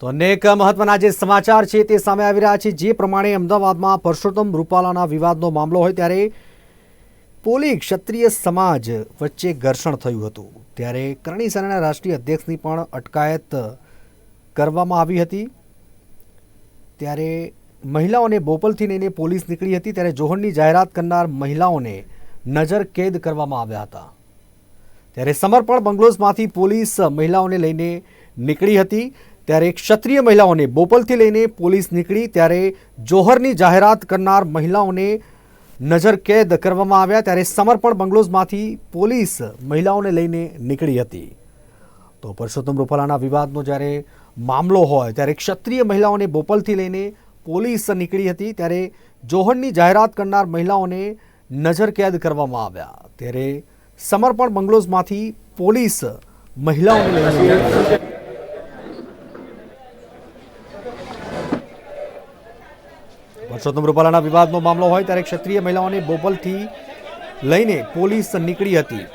તો અનેક મહત્વના જે સમાચાર છે તે સામે આવી રહ્યા છે. જે પ્રમાણે અમદાવાદમાં પરસોત્તમ રૂપાલાના વિવાદનો મામલો હોય ત્યારે પોલી ક્ષત્રિય સમાજ વચ્ચે ઘર્ષણ થયું હતું. ત્યારે કરણી સેનાના રાષ્ટ્રીય અધ્યક્ષની પણ અટકાયત કરવામાં આવી હતી. ત્યારે મહિલાઓને બોપલથી લઈને પોલીસ નીકળી હતી ત્યારે જોહરની જાહેરાત કરનાર મહિલાઓને નજર કેદ કરવામાં આવ્યા હતા. ત્યારે સમર્પણ બંગલોઝમાંથી પોલીસ મહિલાઓને લઈને નીકળી હતી. ત્યારે ક્ષત્રિય મહિલાઓને બોપલથી લઈને પોલીસ નીકળી. ત્યારે જોહરની જાહેરાત કરનાર મહિલાઓને નજર કેદ કરવામાં આવ્યા. ત્યારે સમર્પણ બંગલોઝમાંથી પોલીસ મહિલાઓને લઈને નીકળી હતી. તો પરસોત્તમ રૂપાલાના વિવાદનો જ્યારે મામલો હોય, ત્યારે ક્ષત્રિય મહિલાઓને બોપલથી લઈને પોલીસ નીકળી હતી ત્યારે જોહરની જાહેરાત કરનાર મહિલાઓને નજરકેદ કરવામાં આવ્યા. ત્યારે સમર્પણ બંગલોઝમાંથી પોલીસ મહિલાઓને પરસોત્તમ રૂપાલાના વિવાદનો મામલો હોય ત્યારે ક્ષત્રિય મહિલાઓને બોપલથી લઈને પોલીસ નીકળી હતી.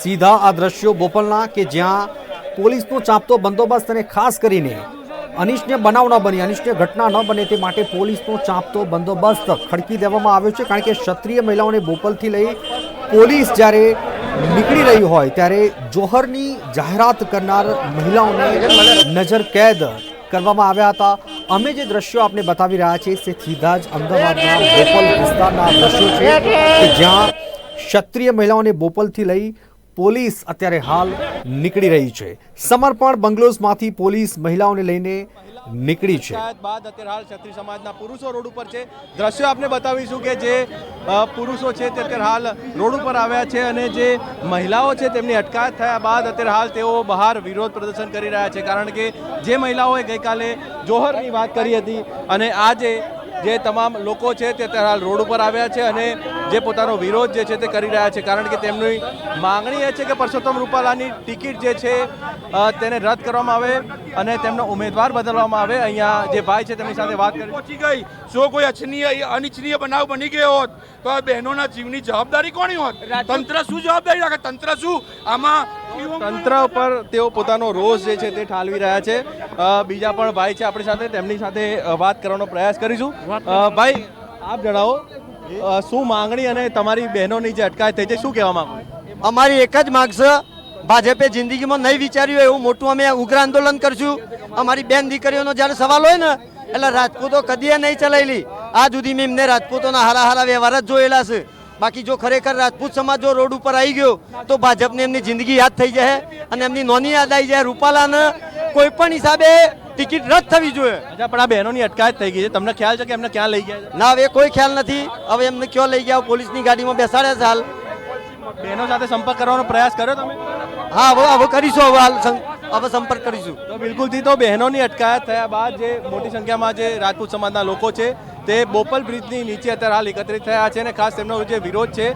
સીધા આ દ્રશ્યો બોપલના કે જ્યાં પોલીસનો ચાંપતો બંદોબસ્ત અને ખાસ કરીને અનિષ્ટન્ય બનાવ ન બની અનિષ્ટન્ય ઘટના ન બને તે માટે પોલીસનો ચાંપતો બંદોબસ્ત ખડકી દેવામાં આવ્યો છે. કારણ કે ક્ષત્રિય મહિલાઓને બોપલથી લઈ પોલીસ જ્યારે નીકળી રહી હોય, ત્યારે જોહરની જાહેરાત કરનાર મહિલાઓને નજર કેદ કરવામાં આવ્યા હતા. અમે જે દ્રશ્યો આપને બતાવી રહ્યા છીએ, તે સીધા જ અમદાવાદના બોપલ વિસ્તારના દ્રશ્યો છે જ્યાં ક્ષત્રિય મહિલાઓને બોપલથી લઈ પોલીસ અત્યારે હાલ નીકળી રહી છે. સમર્પણ બંગલોઝમાંથી પોલીસ મહિલાઓને લઈને નીકળી છે. બાદ અત્યારે હાલ ક્ષત્રિય સમાજના પુરુષો રોડ ઉપર છે. દ્રશ્યો આપને બતાવીશું કે જે પુરુષો છે તે અત્યારે હાલ રોડ ઉપર આવ્યા છે અને જે મહિલાઓ છે તેમની અટકાયત થયા બાદ અત્યારે હાલ તેઓ બહાર વિરોધ પ્રદર્શન કરી રહ્યા છે. કારણ કે જે મહિલાઓએ ગઈકાલે જોહરની વાત કરી હતી અને આજે જે તમામ લોકો છે તે અત્યારે હાલ રોડ ઉપર આવ્યા છે અને જે પોતાનો વિરોધ જે છે તે કરી રહ્યા છે. કારણ કે તેમની માંગણી એ છે કે પરસોત્તમ રૂપાલાની ટિકિટ જે છે તેને રદ કરવામાં આવે અને તેમનો ઉમેદવાર બદલવામાં આવે. અહીંયા જે ભાઈ છે તેમની સાથે વાત કરી પહોંચી ગઈ. જો કોઈ અનિચ્છનીય અનિચ્છનીય બનાવ બની ગયો હોત તો આ બહેનોના જીવની જવાબદારી કોની હોત? તંત્ર શું જવાબદારી રાખે? તંત્ર શું? આમાં તંત્ર ઉપર તેઓ પોતાનો રોષ જે છે તે ઠાલવી રહ્યા છે. બીજા પણ ભાઈ છે આપણી સાથે તેમની સાથે વાત કરવાનો પ્રયાસ કરીશું. ભાઈ આપ જણાવો શું માંગણી અને તમારી બહેનોની જે અટકાયત થઈ છે શું કહેવા માંગો અમારી એક જ માંગ છે. ભાજપે જિંદગીમાં નહીં વિચાર્યું એવું મોટું અમે ઉગ્ર આંદોલન કરશું. અમારી બેન દીકરીઓનો જ્યારે સવાલ હોય ને એટલે રાજપૂતો કદીએ નહીં ચલાવેલી આ સુધી મેં એમને રાજપૂતોના હારા હારા વ્યવહાર જ જોયેલા છે. બાકી જો ખરેખર રાજપૂત સમાજ જો રોડ ઉપર આવી ગયો તો ભાજપને એમની જિંદગી યાદ થઈ જાય અને એમની નોની યાદ આવી જાય રૂપાલાને કોઈ પણ હિસાબે ટિકિટ રદ થવી જોઈએ. અચ્છા પણ આ બહેનોની અટકાયત થઈ ગઈ છે. તમને ખ્યાલ છે કે એમને ક્યાં લઈ ગયા ના હવે કોઈ ખ્યાલ નથી. હવે એમને ક્યાં લઈ ગયા? પોલીસની ગાડીમાં બેસાડ્યા છે હાલ. બહેનો સાથે સંપર્ક કરવાનો પ્રયાસ કર્યો તમે? હા હવે હવે કરીશું હવે હાલ હવે સંપર્ક કરીશું. તો બિલકુલથી તો બહેનોની અટકાયત થયા બાદ જે મોટી સંખ્યામાં જે રાજપૂત સમાજના લોકો છે, તે બોપલ બ્રિજની નીચે અત્યારે હાલ એકત્રિત થયા છે અને ખાસ તેમનો જે વિરોધ છે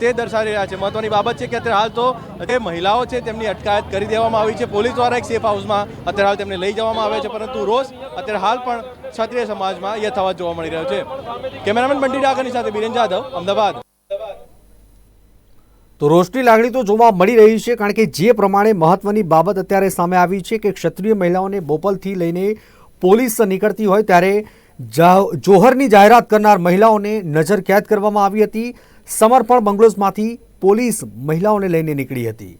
તે દર્શાવી રહ્યા છે. મહત્વની બાબત છે કે અત્યારે હાલ તો જે મહિલાઓ છે તેમની અટકાયત કરી દેવામાં આવી છે. પોલીસ દ્વારા એક સેફ હાઉસમાં અત્યારે હાલ તેમને લઈ જવામાં આવે છે, પરંતુ રોજ અત્યારે હાલ પણ ક્ષત્રિય સમાજમાં યથાવત જોવા મળી રહ્યો છે. કેમેરામેન બંટી ડાકરની સાથે બિરેન જાધવ, અમદાવાદ. તો રોષની લાગણી તો જોવા મળી રહી છે, કારણ કે જે પ્રમાણે મહત્વની બાબત અત્યારે સામે આવી છે કે ક્ષત્રિય મહિલાઓને બોપલથી લઈને પોલીસ નીકળતી હોય ત્યારે જોહરની જાહેરાત કરનાર મહિલાઓને નજર કેદ કરવામાં આવી હતી. સમર્પણ બંગલોઝમાંથી પોલીસ મહિલાઓને લઈને નીકળી હતી.